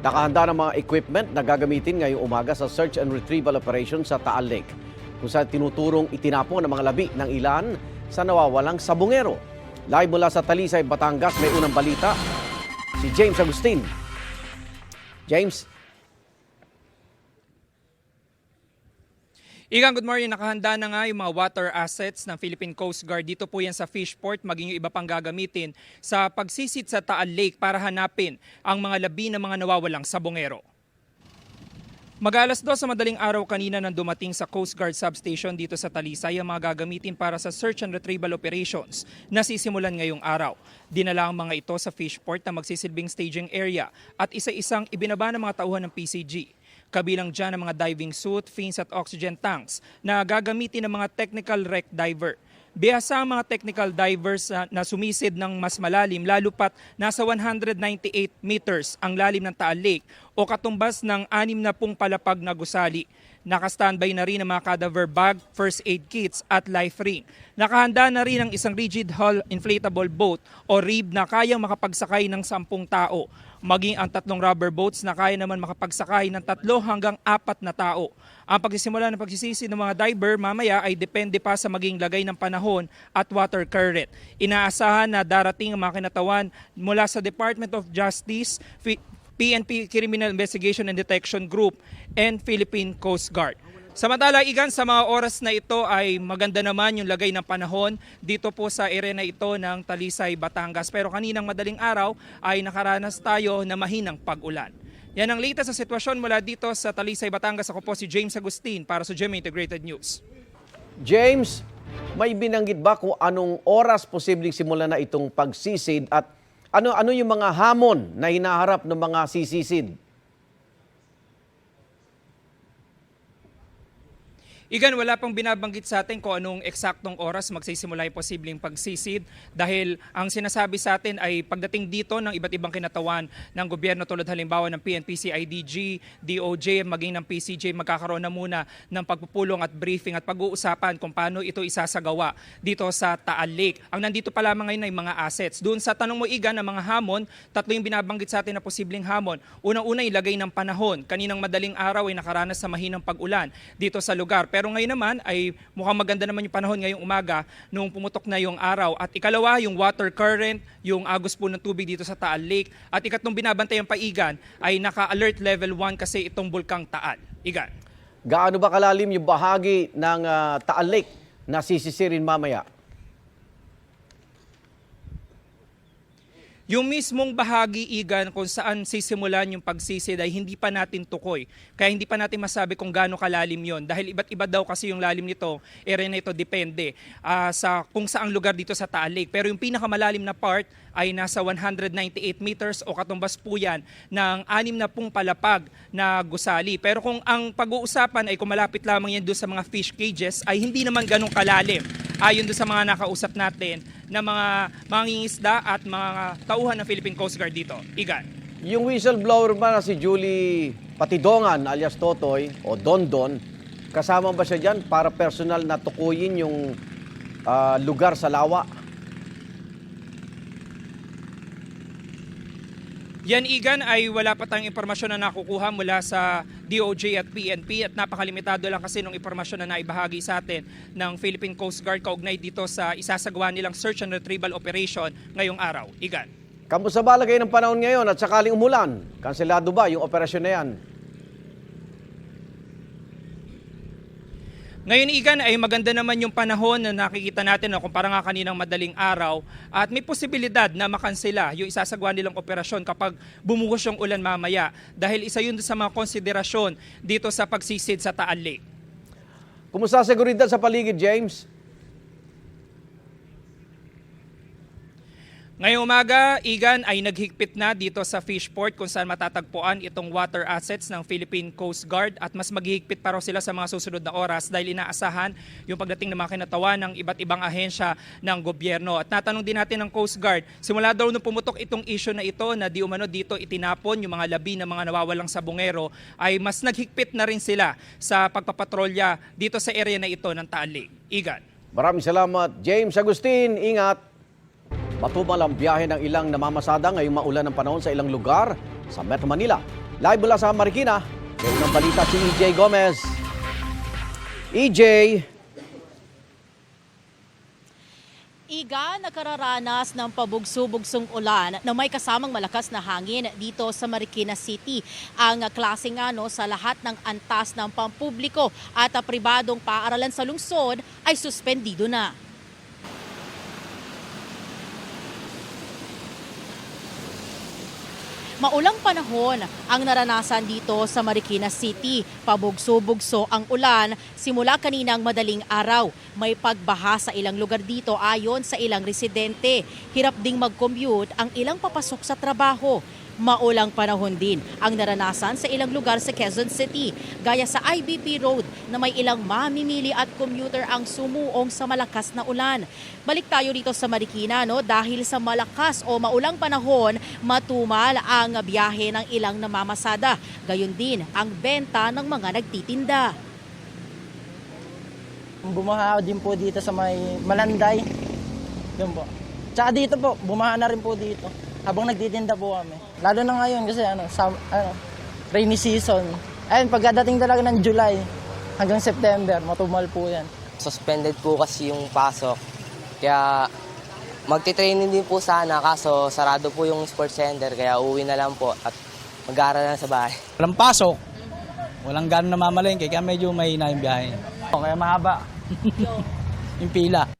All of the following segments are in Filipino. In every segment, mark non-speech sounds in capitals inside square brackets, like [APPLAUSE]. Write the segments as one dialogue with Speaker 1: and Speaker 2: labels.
Speaker 1: Nakahanda ng mga equipment na gagamitin ngayong umaga sa search and retrieval operation sa Taal Lake, kung saan tinuturong itinapon ang mga labi ng ilan sa nawawalang sabungero. Live mula sa Talisay, Batangas, may unang balita si James Agustin. James,
Speaker 2: Igang, good morning. Nakahanda na nga yung mga water assets ng Philippine Coast Guard. Dito po yan sa Fishport, maging yung iba pang gagamitin sa pagsisit sa Taal Lake para hanapin ang mga labi ng mga nawawalang sabongero. Mag-alas dos sa madaling araw kanina nang dumating sa Coast Guard substation dito sa Talisay ang mga gagamitin para sa search and retrieval operations na sisimulan ngayong araw. Dinala ang mga ito sa Fishport na magsisilbing staging area at isa-isang ibinaba ng mga tauhan ng PCG. Kabilang dyan ang mga diving suit, fins at oxygen tanks na gagamitin ng mga technical wreck diver. Bihasa ang mga technical divers na, na sumisid ng mas malalim lalo pat nasa 198 meters ang lalim ng Taal Lake o katumbas ng anim na pung palapag na gusali. Naka-standby na rin ang mga cadaver bag, first aid kits at life ring. Nakahanda na rin ang isang rigid hull inflatable boat o RIB na kayang makapagsakay ng 10 tao maging ang tatlong rubber boats na kaya naman makapagsakay ng tatlo hanggang apat na tao. Ang pagsisimula ng pagsisisi ng mga diver mamaya ay depende pa sa maging lagay ng panahon at water current. Inaasahan na darating ang mga kinatawan mula sa Department of Justice, PNP Criminal Investigation and Detection Group, and Philippine Coast Guard. Samantala, Igan, sa mga oras na ito ay maganda naman yung lagay ng panahon dito po sa area na ito ng Talisay, Batangas. Pero kaninang madaling araw ay nakaranas tayo na mahinang pag-ulan. Yan ang latest sa sitwasyon mula dito sa Talisay, Batangas. Ako po si James Agustin para sa GMA Integrated News.
Speaker 1: James, may binanggit ba kung anong oras posibleng simulan na itong pagsisid at ano ano yung mga hamon na hinaharap ng mga sisisid?
Speaker 2: Igan, wala pang binabanggit sa atin kung anong eksaktong oras magsisimula yung posibleng pagsisid dahil ang sinasabi sa atin ay pagdating dito ng iba't ibang kinatawan ng gobyerno tulad halimbawa ng PNP, CIDG, DOJ, maging ng PCJ, magkakaroon na muna ng pagpupulong at briefing at pag-uusapan kung paano ito isasagawa dito sa Taal Lake. Ang nandito pa lamang ngayon ay mga assets. Doon sa tanong mo, Igan, ng mga hamon, tatlo yung binabanggit sa atin na posibleng hamon. Unang-una, ilagay ng panahon. Kaninang madaling araw ay nakaranas sa mahinang pag-ulan dito sa lugar. Pero ngayon naman ay mukhang maganda naman yung panahon ngayong umaga nung pumutok na yung araw. At ikalawa, yung water current, yung agos po ng tubig dito sa Taal Lake. At ikatlong binabantayan pa Igan ay naka-alert level 1 kasi itong bulkang Taal. Igan.
Speaker 1: Gaano ba kalalim yung bahagi ng ah, Taal Lake na sisisirin mamaya?
Speaker 2: Yung mismong bahagi, Igan, kung saan sisimulan yung pagsisid ay hindi pa natin tukoy. Kaya hindi pa natin masabi kung gaano kalalim yon Dahil iba't iba daw kasi yung lalim nito, area na ito depende ah, sa kung saang lugar dito sa Taal Lake. Pero yung pinakamalalim na part ay nasa 198 meters o katumbas po yan ng anim na pung palapag na gusali. Pero kung ang pag-uusapan ay kung malapit lamang yan doon sa mga fish cages, ay hindi naman ganong kalalim. Ayon doon sa mga nakausap natin na mga mangingisda at mga tauhan ng Philippine Coast Guard dito. Igan.
Speaker 1: Yung whistleblower ba na si Julie Patidongan alias Totoy o Dondon, kasama ba siya dyan para personal na tukuyin yung ah, lugar sa lawa?
Speaker 2: Yan Igan ay wala pa tayong impormasyon na nakukuha mula sa DOJ at PNP at napakalimitado lang kasi ng impormasyon na naibahagi sa atin ng Philippine Coast Guard kaugnay dito sa isasagawa nilang search and retrieval operation ngayong araw. Igan.
Speaker 1: Kamusta ba lagay ng panahon ngayon at sakaling umulan? Kanselado ba yung operasyon na yan?
Speaker 2: Ngayon Igan ay maganda naman yung panahon na nakikita natin na kumpara nga kaninang madaling araw at may posibilidad na makansela yung isasagawa nilang operasyon kapag bumuhos yung ulan mamaya dahil isa yun sa mga konsiderasyon dito sa pagsisid sa Taal Lake.
Speaker 1: Kumusta seguridad sa paligid, James?
Speaker 2: Ngayong umaga, Igan ay naghigpit na dito sa Fishport kung saan matatagpuan itong water assets ng Philippine Coast Guard at mas maghihigpit pa raw sila sa mga susunod na oras dahil inaasahan yung pagdating ng mga kinatawan ng iba't ibang ahensya ng gobyerno. At natanong din natin ng Coast Guard, simula daw nung pumutok itong issue na ito na di umano dito itinapon yung mga labi ng mga nawawalang sabungero ay mas naghigpit na rin sila sa pagpapatrolya dito sa area na ito ng Taal Lake. Igan.
Speaker 1: Maraming salamat, James Agustin. Ingat. Matumal ang biyahe ng ilang namamasada ngayong maulan ng panahon sa ilang lugar sa Metro Manila. Live mula sa Marikina, may unang balita si EJ Gomez. EJ,
Speaker 3: Iga nakararanas ng pabugso-bugsong ulan na may kasamang malakas na hangin dito sa Marikina City. Ang klaseng ano sa lahat ng antas ng pampubliko at pribadong paaralan sa lungsod ay suspendido na. Maulang panahon ang naranasan dito sa Marikina City. Pabugso-bugso ang ulan simula kaninang madaling araw. May pagbaha sa ilang lugar dito ayon sa ilang residente. Hirap ding mag-commute ang ilang papasok sa trabaho. Maulang panahon din ang naranasan sa ilang lugar sa Quezon City, gaya sa IBP Road na may ilang mamimili at commuter ang sumuong sa malakas na ulan. Balik tayo dito sa Marikina no dahil sa malakas o maulang panahon, matumal ang biyahe ng ilang namamasada. Gayon din ang benta ng mga nagtitinda.
Speaker 4: Bumaha din po dito sa may Malanday. Yun po. Tsaka dito po, bumaha na rin po dito. Habang nagtitinda po kami. Lalo na ngayon kasi ano, sa, ano rainy season. Ayun, pagdating talaga ng July hanggang September, matumal po yan.
Speaker 5: Suspended po kasi yung pasok. Kaya magti-training din po sana kaso sarado po yung sports center kaya uwi na lang po at mag-aaral na sa bahay.
Speaker 6: Walang pasok. Walang gano'n namamalengke, kaya medyo mahina yung biyahe. Kaya mahaba. [LAUGHS] yung pila.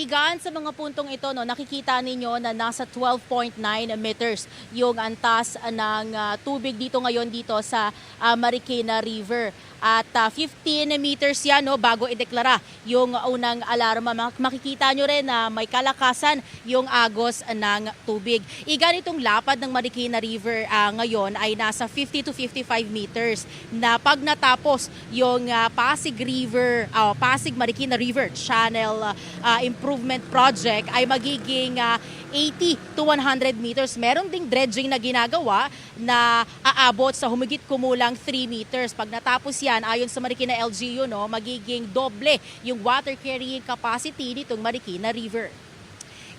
Speaker 3: Igan sa mga puntong ito, no, nakikita ninyo na nasa 12.9 meters yung antas ng ah, tubig dito ngayon dito sa ah, Marikina River. At ah, 15 meters yan no, bago ideklara yung unang alarma. Mak- Makikita nyo rin na may kalakasan yung agos ng tubig. Igan itong lapad ng Marikina River ah, ngayon ay nasa 50 to 55 meters na pag natapos yung ah, Pasig River, ah, Pasig Marikina River Channel ah, Improvement Project ay magiging ah, 80 to 100 meters. Meron ding dredging na ginagawa na aabot sa humigit kumulang 3 meters. Pag natapos yan, ayon sa Marikina LGU, no, magiging doble yung water carrying capacity nitong Marikina River.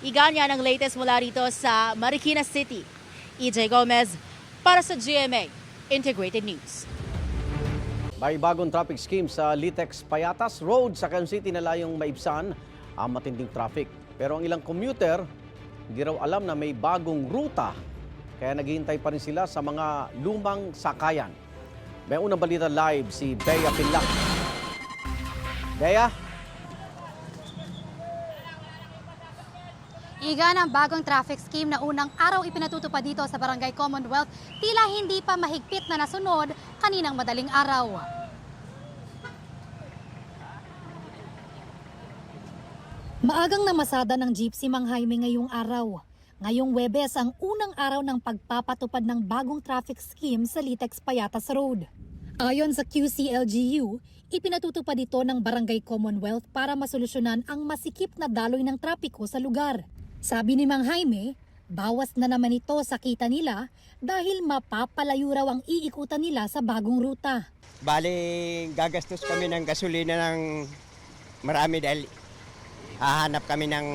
Speaker 3: Igan yan ang latest mula rito sa Marikina City. EJ Gomez para sa GMA Integrated News.
Speaker 1: may bagong traffic scheme sa Litex Payatas Road sa Quezon City na layong maibsan ang matinding traffic. Pero ang ilang commuter, hindi raw alam na may bagong ruta. Kaya naghihintay pa rin sila sa mga lumang sakayan. May unang balita live si Bea Pinlac. Bea?
Speaker 7: Iga ng bagong traffic scheme na unang araw ipinatutupad dito sa Barangay Commonwealth, tila hindi pa mahigpit na nasunod kaninang madaling araw. Maagang namasada ng jeepsy Mang Jaime ngayong araw. Ngayong Webes ang unang araw ng pagpapatupad ng bagong traffic scheme sa Litex Payatas Road. Ayon sa QCLGU, ipinatutupad ito ng Barangay Commonwealth para masolusyonan ang masikip na daloy ng trapiko sa lugar. Sabi ni Mang Jaime, bawas na naman ito sa kita nila dahil mapapalayo raw ang iikutan nila sa bagong ruta.
Speaker 8: Bali, gagastos kami ng gasolina ng marami dahil hahanap kami ng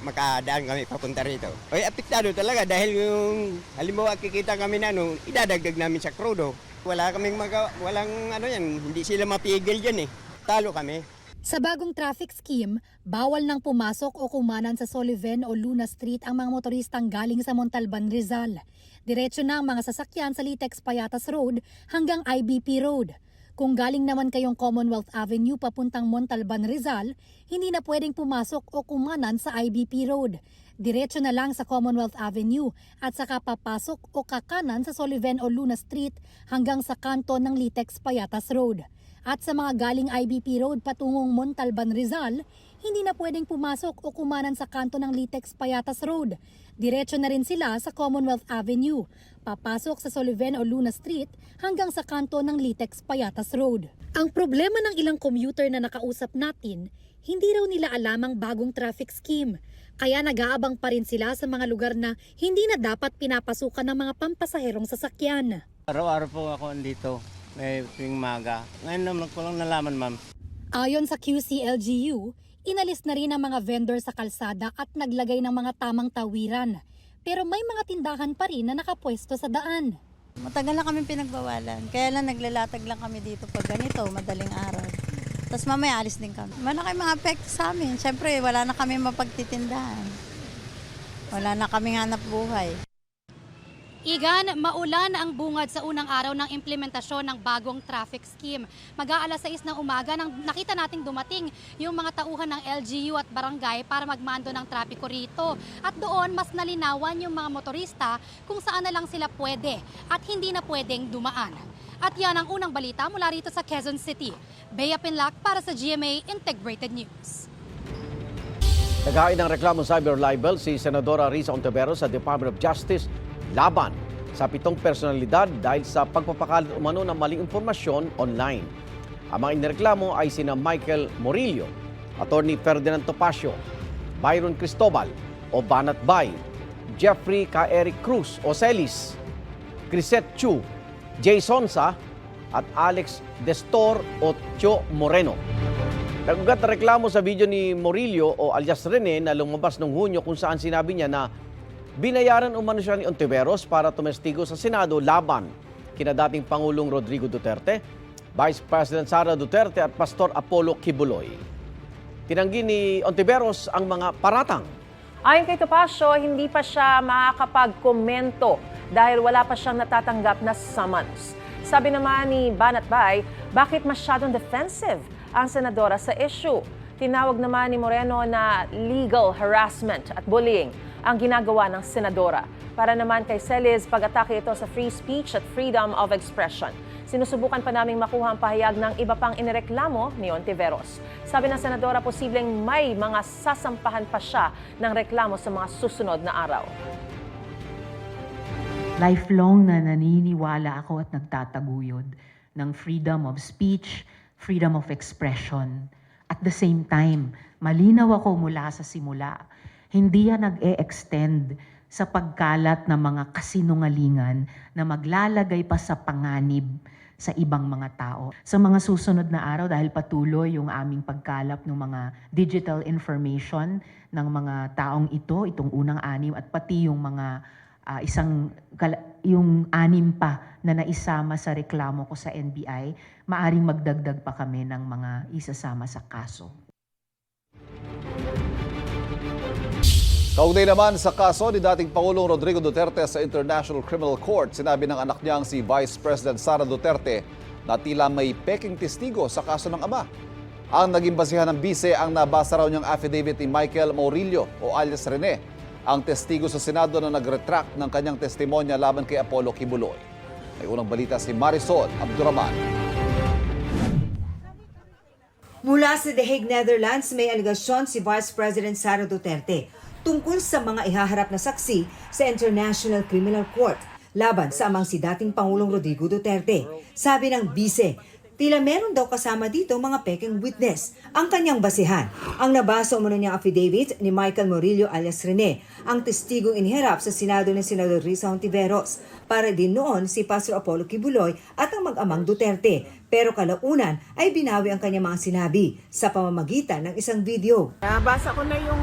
Speaker 8: makadaan kami papunta rito. Oy, apektado talaga dahil yung halimbawa kikita kami na ano, idadagdag namin sa krudo. Wala kaming magawa, walang ano yan, hindi sila mapigil diyan eh. Talo kami.
Speaker 7: Sa bagong traffic scheme, bawal nang pumasok o kumanan sa Soliven o Luna Street ang mga motoristang galing sa Montalban, Rizal. Diretso na ang mga sasakyan sa Litex Payatas Road hanggang IBP Road. Kung galing naman kayong Commonwealth Avenue papuntang Montalban, Rizal, hindi na pwedeng pumasok o kumanan sa IBP Road. Diretso na lang sa Commonwealth Avenue at saka papasok o kakanan sa Soliven o Luna Street hanggang sa kanto ng Litex Payatas Road. At sa mga galing IBP Road patungong Montalban, Rizal, hindi na pwedeng pumasok o kumanan sa kanto ng Litex Payatas Road. Diretso na rin sila sa Commonwealth Avenue, papasok sa Soliven o Luna Street hanggang sa kanto ng Litex Payatas Road. Ang problema ng ilang commuter na nakausap natin, hindi raw nila alam ang bagong traffic scheme. Kaya nag-aabang pa rin sila sa mga lugar na hindi na dapat pinapasukan ng mga pampasaherong sasakyan.
Speaker 8: Araw-araw po ako andito, may tuwing maga. Ngayon naman ko lang nalaman, ma'am.
Speaker 7: Ayon sa QCLGU, Inalis na rin ang mga vendor sa kalsada at naglagay ng mga tamang tawiran. Pero may mga tindahan pa rin na nakapwesto sa daan.
Speaker 9: Matagal na kami pinagbawalan. Kaya lang naglalatag lang kami dito pag ganito, madaling araw. Tapos mamaya alis din kami. Malaki mga epekto sa amin. Siyempre, wala na kami mapagtitindahan. Wala na kami hanap buhay.
Speaker 7: Igan, maulan ang bungad sa unang araw ng implementasyon ng bagong traffic scheme. Mag-aalas 6 ng umaga nang nakita nating dumating yung mga tauhan ng LGU at barangay para magmando ng trapiko rito. At doon mas nalinawan yung mga motorista kung saan na lang sila pwede at hindi na pwedeng dumaan. At yan ang unang balita mula rito sa Quezon City. Bea Pinlac para sa GMA Integrated News.
Speaker 1: Naghain ng reklamo cyber libel si Senadora Risa Ontiveros sa Department of Justice laban sa pitong personalidad dahil sa pagpapakalat umano ng maling impormasyon online. Ang mga inireklamo ay sina Michael Morillo, Attorney Ferdinand Topacio, Byron Cristobal o Banat Bay, Jeffrey K. Eric Cruz o Celis, Crisette Chu, Jay Sonsa at Alex Destor o Cho Moreno. Nagugat na reklamo sa video ni Morillo o alias Rene na lumabas noong Hunyo kung saan sinabi niya na binayaran umano siya ni Ontiveros para tumestigo sa Senado laban kina dating Pangulong Rodrigo Duterte, Vice President Sara Duterte at Pastor Apollo Kibuloy. Tinanggi ni Ontiveros ang mga paratang
Speaker 10: Ayon kay Topacio, hindi pa siya makakapag-komento dahil wala pa siyang natatanggap na summons. Sabi naman ni Banat Bay, bakit masyadong defensive ang senadora sa issue? Tinawag naman ni Moreno na legal harassment at bullying ang ginagawa ng senadora. Para naman kay Celis, pag-atake ito sa free speech at freedom of expression. Sinusubukan pa naming makuha ang pahayag ng iba pang inireklamo ni Ontiveros. Sabi ng senadora, posibleng may mga sasampahan pa siya ng reklamo sa mga susunod na araw.
Speaker 11: lifelong na naniniwala ako at nagtataguyod ng freedom of speech, freedom of expression. At the same time, malinaw ako mula sa simula, hindi yan nag-e-extend sa pagkalat ng mga kasinungalingan na maglalagay pa sa panganib sa ibang mga tao. Sa mga susunod na araw, dahil patuloy yung aming pagkalap ng mga digital information ng mga taong ito, itong unang anim, at pati yung mga ah, isang yung anim pa na naisama sa reklamo ko sa NBI, maaring magdagdag pa kami ng mga isasama sa kaso.
Speaker 12: Kaugnay naman sa kaso ni dating Pangulong Rodrigo Duterte sa International Criminal Court, sinabi ng anak niyang si Vice President Sara Duterte na tila may peking testigo sa kaso ng ama. Ang naging basihan ng bise ang nabasa raw niyang affidavit ni Michael Maurillo o alias Rene, ang testigo sa Senado na nag-retract ng kanyang testimonya laban kay Apollo Kibuloy. May unang balita si Marisol Abduraman.
Speaker 13: Mula sa The Hague, Netherlands, may aligasyon si Vice President Sara Duterte tungkol sa mga ihaharap na saksi sa International Criminal Court laban sa amang si dating Pangulong Rodrigo Duterte. Sabi ng bise, tila meron daw kasama dito mga peking witness. Ang kanyang basihan, ang nabasa umano niyang affidavit ni Michael Morillo alias Rene, ang testigong iniharap sa Senado ni Senador Risa Hontiveros. Para din noon si Pastor Apollo Kibuloy at ang mag-amang Duterte. Pero kalaunan ay binawi ang kanyang mga sinabi sa pamamagitan ng isang video.
Speaker 14: Nabasa ko na yung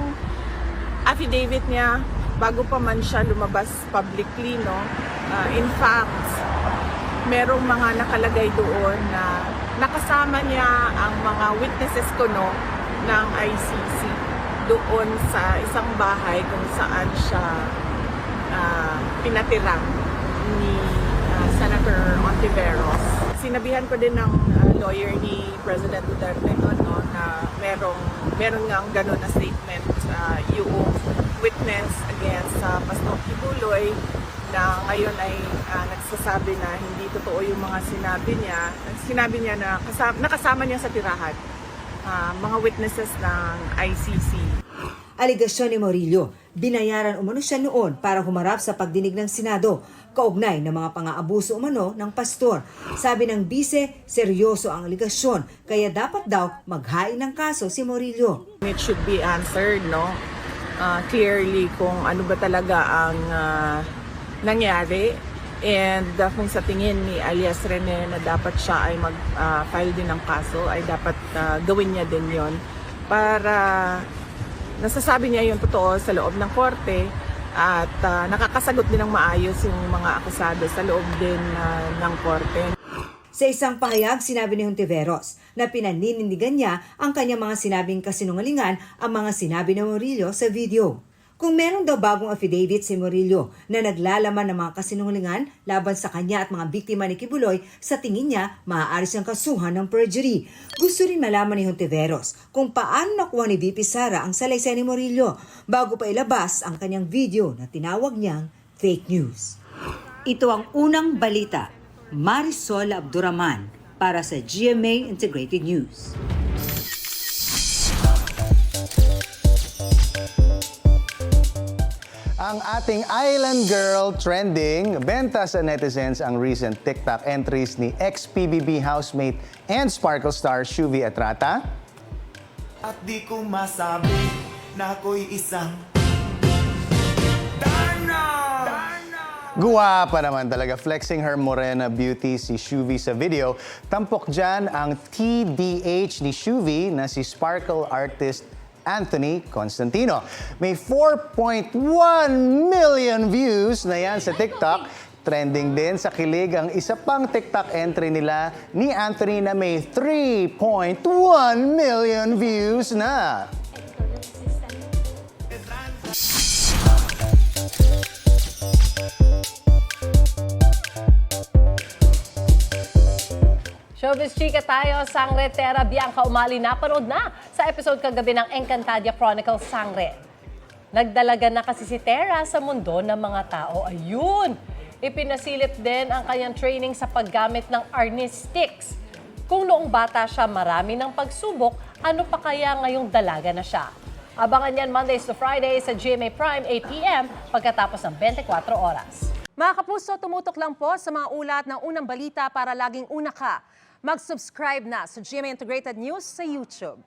Speaker 14: affidavit niya bago pa man siya lumabas publicly, no? Ah, in fact, merong mga nakalagay doon na nakasama niya ang mga witnesses ko, no, ng ICC doon sa isang bahay kung saan siya ah, pinatira ni ah, Senator Ontiveros. Sinabihan ko din ng ah, lawyer ni President Duterte noon no, na merong meron nga ganun na statement sa yung witness against sa Pastor Kibuloy na ngayon ay ah, nagsasabi na hindi totoo yung mga sinabi niya. Sinabi niya na kasama, nakasama niya sa tirahan ah, mga witnesses ng ICC.
Speaker 13: Aligasyon ni Morillo, binayaran umano siya noon para humarap sa pagdinig ng Senado, kaugnay ng mga pang-aabuso umano ng pastor. Sabi ng bise, seryoso ang aligasyon, kaya dapat daw maghain ng kaso si Morillo.
Speaker 14: It should be answered, no? Ah, clearly kung ano ba talaga ang ah, nangyari and ah, kung sa tingin ni alias Rene na dapat siya ay mag-file din ng kaso ay dapat ah, gawin niya din yon para nasasabi niya yung totoo sa loob ng korte at ah, nakakasagot din ng maayos yung mga akusado sa loob din ah, ng korte.
Speaker 13: Sa isang pahayag, sinabi ni Hontiveros na pinaninindigan niya ang kanyang mga sinabing kasinungalingan ang mga sinabi ni Murillo sa video. Kung meron daw bagong affidavit si Murillo na naglalaman ng mga kasinungalingan laban sa kanya at mga biktima ni Kibuloy, sa tingin niya, maaari siyang kasuhan ng perjury. Gusto rin malaman ni Hontiveros kung paano nakuha ni VP Sara ang salaysay ni Murillo bago pa ilabas ang kanyang video na tinawag niyang fake news. Ito ang unang balita. Marisol Abduraman para sa GMA Integrated News.
Speaker 15: Ang ating Island Girl trending, benta sa netizens ang recent TikTok entries ni ex-PBB housemate and Sparkle star Shuvi Atrata.
Speaker 16: At di ko masabi na ako'y isang
Speaker 15: Guwapa naman talaga, flexing her morena beauty si Shuvi sa video. Tampok dyan ang TDH ni Shuvi na si Sparkle artist Anthony Constantino. May 4.1 million views na yan sa TikTok. Trending din sa kilig ang isa pang TikTok entry nila ni Anthony na may 3.1 million views na.
Speaker 17: Showbiz chika tayo, Sangretera Bianca Umali napanood na sa episode kagabi ng Encantadia Chronicles Sangre. Nagdalaga na kasi si Tera sa mundo ng mga tao. Ayun! Ipinasilip din ang kanyang training sa paggamit ng Arnis sticks. Kung noong bata siya marami ng pagsubok, ano pa kaya ngayong dalaga na siya? Abangan yan Mondays to Fridays sa GMA Prime 8pm pagkatapos ng 24 oras.
Speaker 10: Mga kapuso, tumutok lang po sa mga ulat ng unang balita para laging una ka. Mag-subscribe na sa GMA Integrated News sa YouTube.